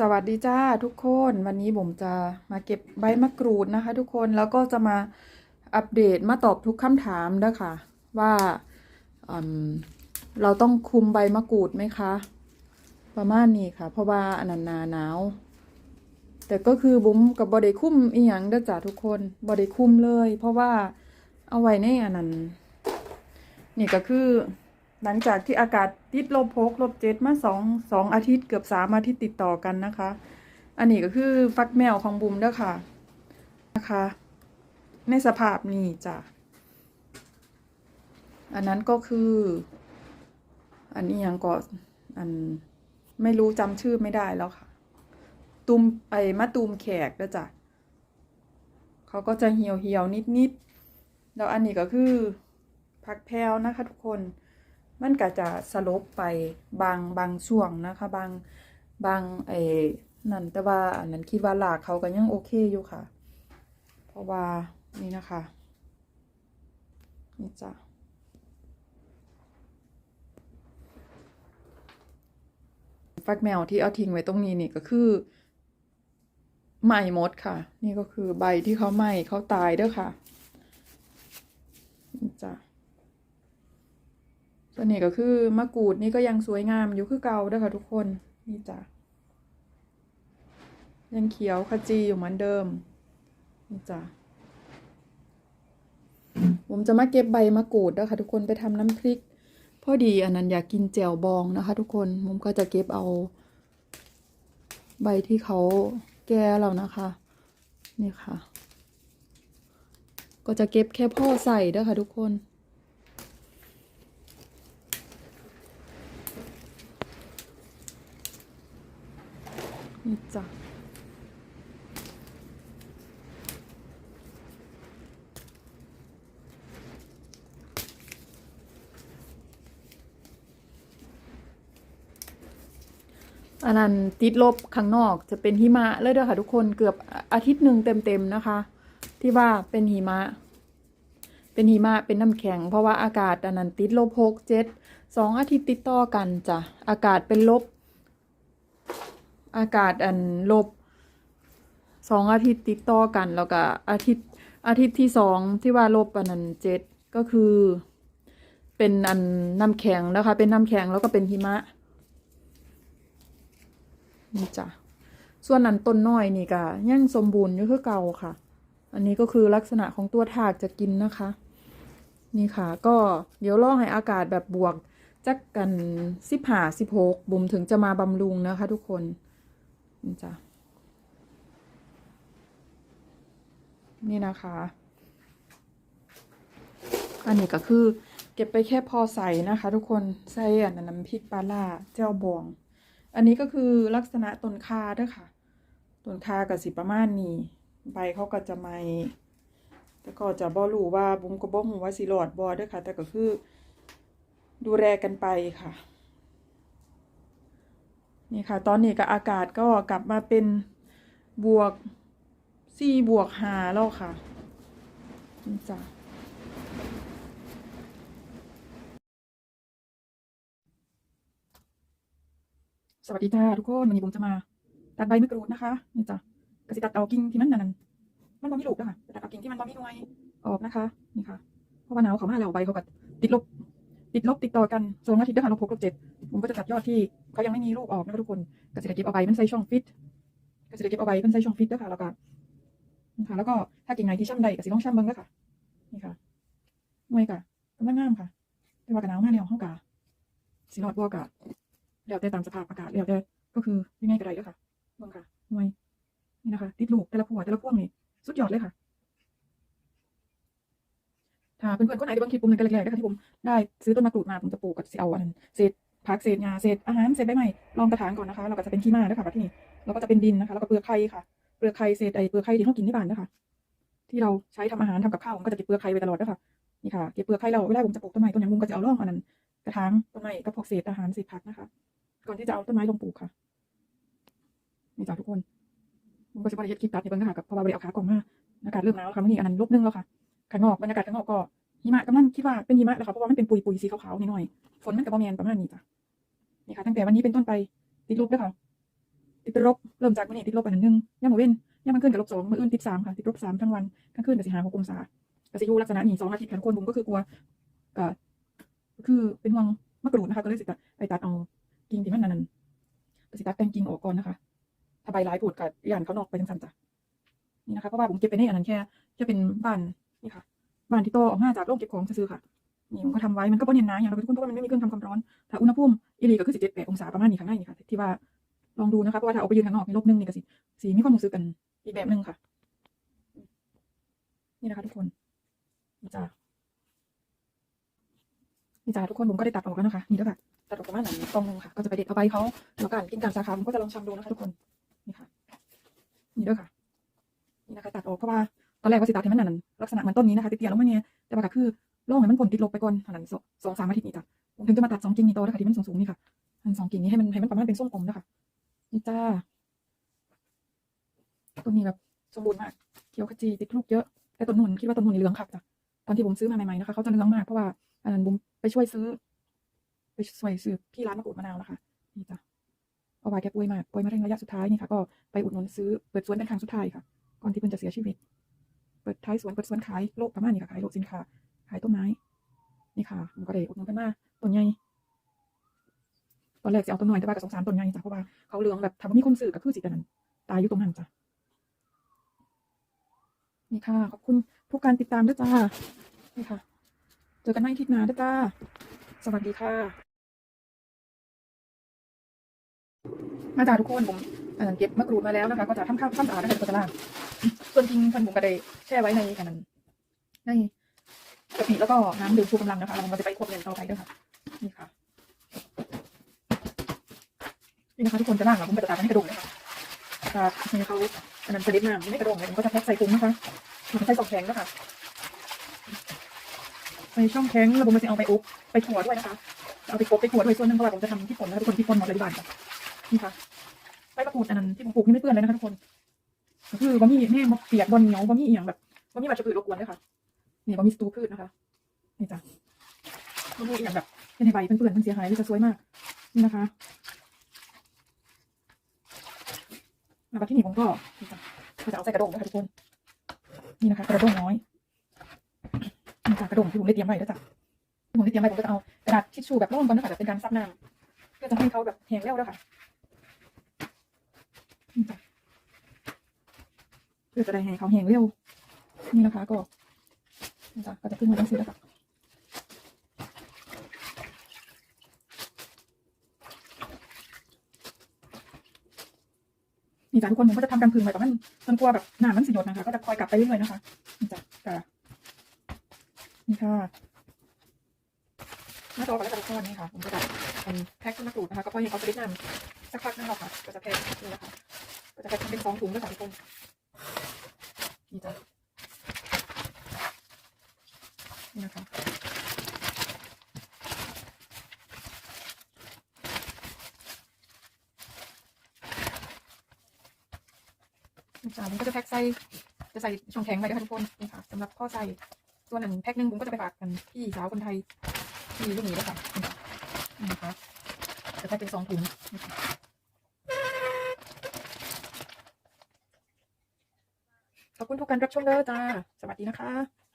สวัสดีจ้าทุกคนวันนี้ผมจะมาเก็บใบมะกรูดนะคะ ทุกคนแล้วก็จะมาอัปเดตมาตอบทุกคำถามด้ค่ะว่าเราต้องคุมใบมะกรูดไหมคะ ประมาณนี้ค่ะ เพราะว่าอันันนาหนาว แต่ก็คือบุ๋มกับบอดี้คุ้มอีหยังเด้อจ้าทุกคนบอดี้คุ้มเลย เพราะว่าเอาไว้ในอันนั้นนี่ก็คือ หลังจากที่อากาศติดลบหกลบเจ็ดมาสองสองอาทิตย์เกือบสามอาทิตย์ติดต่อกันนะคะ อันนี้ก็คือฟักแมวของบุมเด้อค่ะนะคะ ในสภาพนี้จ้ะอันนั้นก็คือ อันนี้ยังก็อันไม่รู้จำชื่อไม่ได้แล้วค่ะ ตุมไอ้มะตูมแขกเด้อจ้ะเขาก็จะเหี่ยวเหี่ยวนิดนิดๆแล้วอันนี้ก็คือผักแพรวนะคะทุกคน มันก็จะสลบไปบางบางช่วงนะคะ บางบางไอ้นั่นแต่ว่าอันนั้นคิดว่าหลากเขาก็ยังโอเคอยู่ค่ะ เพราะว่านี่นะคะนี่จ้ะฟักแมวที่เอาทิ้งไว้ตรงนี้นี่ก็คือไหม้หมดค่ะ นี่ก็คือใบที่เขาไหม้เขาตายเด้อค่ะนี่จ้ะ ส่วนนี้ก็คือมะกรูดนี่ก็ยังสวยงามอยู่คือเก่าด้อค่ะทุกคนนี่จ้ะยังเขียวขจีอยู่เหมือนเดิมนี่จ้ะผมจะมาเก็บใบมะกรูดด้อค่ะทุกคนไปทำน้ำพริกพอดีอันนั้นอยากกินแจ่วบองนะคะ ทุกคนผมก็จะเก็บเอา ใบที่เขาแก่แล้วนะคะ นี่ค่ะ ก็จะเก็บแค่พ่อใส่ด้อค่ะทุกคน นี่จ้ะอันนั้นติดลบข้างนอกจะเป็นหิมะเลยเด้อค่ะทุกคนเกือบอาทิตย์หนึ่งเต็มๆนะคะ ที่ว่าเป็นหิมะ เป็นหิมะเป็นน้ำแข็ง เพราะว่าอากาศอันนั้นติดลบหกเจ็ดสองอาทิตย์ติดต่อกันจ้ะอากาศเป็นลบ อากาศอันลบสองอาทิตย์ติดต่อกัน แล้วก็อาทิตย์อาทิตย์ที่สองที่ว่าลบอันนั้นเจ็ดก็คือ เป็นอันน้ำแข็งนะคะ เป็นน้ำแข็งแล้วก็เป็นหิมะนี่จ้ะส่วนอันต้นน้อยนี่ก็ยังสมบูรณ์อยู่คือเก่าค่ะ อันนี้ก็คือลักษณะของตัวถาดจะกินนะคะ นี่ค่ะ ก็เดี๋ยวรอให้อากาศแบบบวกจักกันสิบห้าสิบหกบุ๋มถึงจะมาบำรุงนะคะทุกคน จ้ะนี่นะคะ อันนี้ก็คือ เก็บไปแค่พอใส่นะคะ ทุกคนใส่อันนั้ำพริกปลาล่าเจ้าบอง อันนี้ก็คือลักษณะต้นคาเด้วยค่ะต้นคากับสิประมาณนี้ ใบเขาก็จะไม่แต่ก็จะบ่รู้ว่าบุ้มก็บ่ฮู้ว่าสิรอดบ่เด้วยค่ะ แต่ก็คือดูแลกันไปค่ะ นี่ค่ะ ตอนนี้ก็อากาศก็กลับมาเป็นบวกสี่บวกหาแล้วค่ะนี่จ้ะสวัสดีจ้าทุกคนวันนี้ผมจะมา ตัดใบมะกรูดนะคะนี่จ้ะกสิตัดเอากิ่งที่มันนั่นมันบ่มีลูกนะคะตัดเอากิ่งที่มันบ่มีหน่วยออกนะคะ นี่ค่ะเพราะว่าหนาวเขามาแล้วใบเขาก็ติดลบ ติดลบติดต่อกันสองอาทิตย์นะคะลบหกลบเจ็ดผมก็จะตัดยอดที่เขายังไม่มีลูกออกนะคะทุกคนก็จะเก็บเอาใบมันใส่ช่องฟิตก็จะเก็บเอาใบมันใส่ช่องฟิตด้วยค่ะแล้วก็ค่ะแล้วก็ถ้ากิ่งไหนที่ช่ำใดก็สิต้องช่ำเบิ้งด้วยค่ะ นี่ค่ะหน่วยกะกำลังงามค่ะแต่ว่ากันหนาวมากแล้วเฮากะสิรอดบ่กะแล้วแต่ตามสภาพอากาศแล้วแต่ก็คือยังไงก็ได้ด้อค่ะเบิ่งค่ะหน่วยนี่นะคะติดลูกแต่ละพวงแต่ละพวงนี่สุดยอดเลยค่ะ ถ้าเพื่อนๆคนไหนที่เบิ่งคลิปผมในกันแรกๆนะคะที่ผมได้ซื้อต้นมะกรูดมาผมจะปลูกกับสิเอาอันนั้นเศษผักเศษหญ้าเศษอาหารเศษใบไม้รองกระถางก่อนนะคะแล้วก็จะเป็นขี้ม้าด้วยค่ะที่นี่แล้วก็จะเป็นดินนะคะแล้วก็เปลือกไข่ค่ะเปลือกไข่เศษไอเปลือกไข่ที่เรากินที่บ้านนะคะที่เราใช้ทำอาหารทำกับข้าวผมก็จะเก็บเปลือกไข่ไว้ตลอดนะคะนี่ค่ะเก็บเปลือกไข่เราเวลาผมจะปลูกต้นไม้ต้นอย่างมุมก็จะเอาร่องอันนั้นกระถางต้นไม้กับพวกเศษอาหารเศษผักนะคะ ก่อนที่จะเอาต้นไม้ลงปลูกค่ะนี่จ้าทุกคนผมก็จะบริเฮ็ดคลิปตัดในเบิ่งนะคะกับเพราะว่าบริเอาขากล่องมาอากาศเริ่มหนาวแล้วค่ะเมื่อกี้อันนั้นลบนึงแล้วค่ะ ข้างนอกบรรยากาศข้างนอกก็หิมะกำลังคิดว่าเป็นหิมะแล้วค่ะเพราะว่ามันเป็นปุยปุยๆสีขาวๆนิดหน่อยๆฝนมันกับบอแมนประมาณนี้จ้ะนี่ค่ะตั้งแต่วันนี้เป็นต้นไปติดลบด้วยค่ะติดเป็นลบเริ่มจากมื้อนี้ติดลบอันหนึ่งย่ามมื้อเว้นย่ามกลางคืนกับลบสองมืออื่นติดสามค่ะติดลบสามทั้งวันกลางคืนกับสิหาหกองศาก็สิยูลักษณะนี้สองอาทิตย์ค่ะทุกคนผมก็คือกลัวก็คือเป็นห่วงมะกรูดนะคะก็เลยสิตัดไปตัดเอากิ่งที่มันนั่นๆก็สิตัดแต่งกิ่งออกก่อนนะคะถ้าใบหลายปูดกับย่านเขานอกไปจังสันจ้ะนี่นะคะเพราะว่าผมเก็บไปในอันนั้นแค่แค่เป็นบ้าน นี่ค่ะบ้านที่โตออกมาจากโรงเก็บของซื้อค่ะนี่ผมก็ทำไว้มันก็บ่เนียนนะอย่างเราทุกคนเพราะว่ามันไม่มีเครื่องทำความร้อนถ้าอุณหภูมิอีหลีก็คือสิบเจ็ดแปดองศาประมาณนี้ข้างในนี่ค่ะที่ว่าลองดูนะคะเพราะว่าถ้าเอาไปยืนข้างนอกในลบหนึ่งนี่ก็สิสีมีความรู้สึกกันอีกแบบหนึ่งค่ะ นี่นะคะ ทุกคนนี่จ้านี่จ้าทุกคนผมก็ได้ตัดออกแล้วนะคะนี่แล้วค่ะตัดออกประมาณไหนกองหนึงค่ะ ก็จะไปเด็ดเอาใบเขาแล้วกันกินกลางสาขาผมก็จะลองชำดูนะคะทุกคนนี่ค่ะ นี่ด้วยค่ะ นี่นะคะ ตัดออกเพราะว่า ตอนแรกว่าสิตัดให้มันนั่นลักษณะเหมือนต้นนี้นะคะติดเตียงแล้วมันเนี่ยแต่ว่าก็คือล่งให้มันผลติดลบไปก่อนเท่านั้นสองสามอาทิตย์นี้จ้ะผมถึงจะมาตัดสองกิ่งนี้โตนะคะที่มันสูงๆนี่ค่ะอันสองกิ่งนี้ให้มันให้มันประมาณเป็นส้มกลมนะคะนี่จ้าต้นนี้แบบสมบูรณ์มากเขียวขจีติดลูกเยอะแต่ต้นนุ่นคิดว่าต้นนุ่นอีเหลืองค่ะจ้ะตอนที่ผมซื้อมาใหม่ๆนะคะเขาจะเหลืองมากเพราะว่าอันนั้นผมไปช่วยซื้อ ไปช่วยซื้อที่ร้านมะกรูดมะนาวนะคะนี่จ้ะเอาไว้แกป่วยมากป่วยมะเร็งระยะสุดท้ายนี่ค่ะ ก็ไปอุดหนุนซื้อเปิดสวนเป็นครั้งสุดท้ายค่ะ ก่อนที่เพิ่นจะเสียชีวิต เปิดท้ายสวนเปิดสวนขายโลกประมาณนี้ค่ะขายโลกสินค้าขายต้นไม้นี่ค่ะผมก็ได้อุดหนุนกันมาต้นใหญ่ตอนแรกจะเอาต้นหน้อยแต่ว่าก็สงสารต้นใหญ่จ้ะเพราะว่าเขาเหลืองแบบทำให้มีคนซื้อก็คือสิแต่นั้นตายอยู่ตรงนั้นจ้ะนี่ค่ะ ขอบคุณทุกการติดตามด้วยจ้านี่ค่ะ เจอกันใหม่อาทิตย์หน้าด้วยจ้า สวัสดีค่ะ มาจ้าทุกคนผม เก็บมะกรูดมาแล้วนะคะ ก็จะทำข้าวทำสะอาดนะคะก็จะล้างส่วนจริงพันผมก็ได้แช่ไว้ในอันนั้นในกะปิแล้วก็น้ำดื่มชูกำลังนะคะเราจะไปควบเรียนต่อไปด้วยค่ะ นี่ค่ะนี่นะคะทุกคนจะล่างอะผมจะตัดให้กระดงเลยค่ะตัดให้เขาอันนั้นสลิปน้ำไม่กระดงเลยผมก็จะแพ็คใส่ถุงนะคะผมใส่สองแข็งนะคะใส่ช่องแข็งแล้วผมจะเอาไปอุบไปถั่วด้วยนะคะ เอาไปกบไปถั่วด้วยส่วนหนึงเพราะว่าผมจะทำที่ผลนะคะทุกคนที่ผลหมดเลยที่บ้านค่ะนี่ค่ะ ใบมะกรูดอันนั้นที่ผมปลูกนี่ไม่เปื้อนเลยนะคะทุกคนก็คือบะหมี่แห้งบะเปียกบะเหนียวบะหมี่อย่างแบบบะหมี่แบบจะผืดรบกวนด้วยค่ะนี่บะหมี่สตูพืชนะคะนี่จ้ะมันมีอย่างแบบเป็นในใบเปื่อนๆมันเสียหายเลยจะสวยมากนี่นะคะแล้วก็ที่นี่ผมก็นี่จ้ะก็จะเอาใส่กระดงนะคะทุกคน นี่นะคะ กระดงน้อยนี่จ้ะกระดงที่ผมได้เตรียมไว้แล้วจ้ะที่ผมได้เตรียมไว้ผมก็จะเอากระดาษทิชชู่แบบร่องก่อนนะคะแบบเป็นการซับน้ำเพื่อจะให้เขาแบบแห้งเร็วแล้วค่ะนี่จ้ะเพื่อจะได้ให้เขาแห้งเร็ว นี่นะคะก็จ้ะก็จะขึ้นมาตั้งซื้อแล้วค่ะนี่จ้ะทุกคนผมก็จะทำกันพึงไว้แต่มันจนกลัวแบบหนามันสิหยดนะคะ ก็จะคอยกลับไปเรื่อยๆนะคะนี่จ้ะค่ะนี่ค่ะหน้าจอกับแล้วกันทุกคนนี่ค่ะผมก็จะเป็นแพ็คขึ้นมากรูดนะคะ ก็พอให้เขาไปได้นานสักพักนึงหรอกค่ะ ก็จะแพ็คนี่นะคะก็จะแพ็คเป็นสองถุงด้วยค่ะทุกคน นี่จ้ะนี่นะคะนี่จ้ะผมก็จะแพ็คใส่ จะใส่ช่องแข็งไว้ด้วยค่ะทุกคน นี่ค่ะสำหรับข้อใส่ส่วนอันแพ็คหนึ่งผมก็จะไปฝากกันพี่สาวคนไทยที่ลูกหมีแล้วค่ะนี่ค่ะนี่นะคะจะแพ็คเป็นสองถุง ขอบคุณทุกการรับชมเลยจ้า สวัสดีนะคะ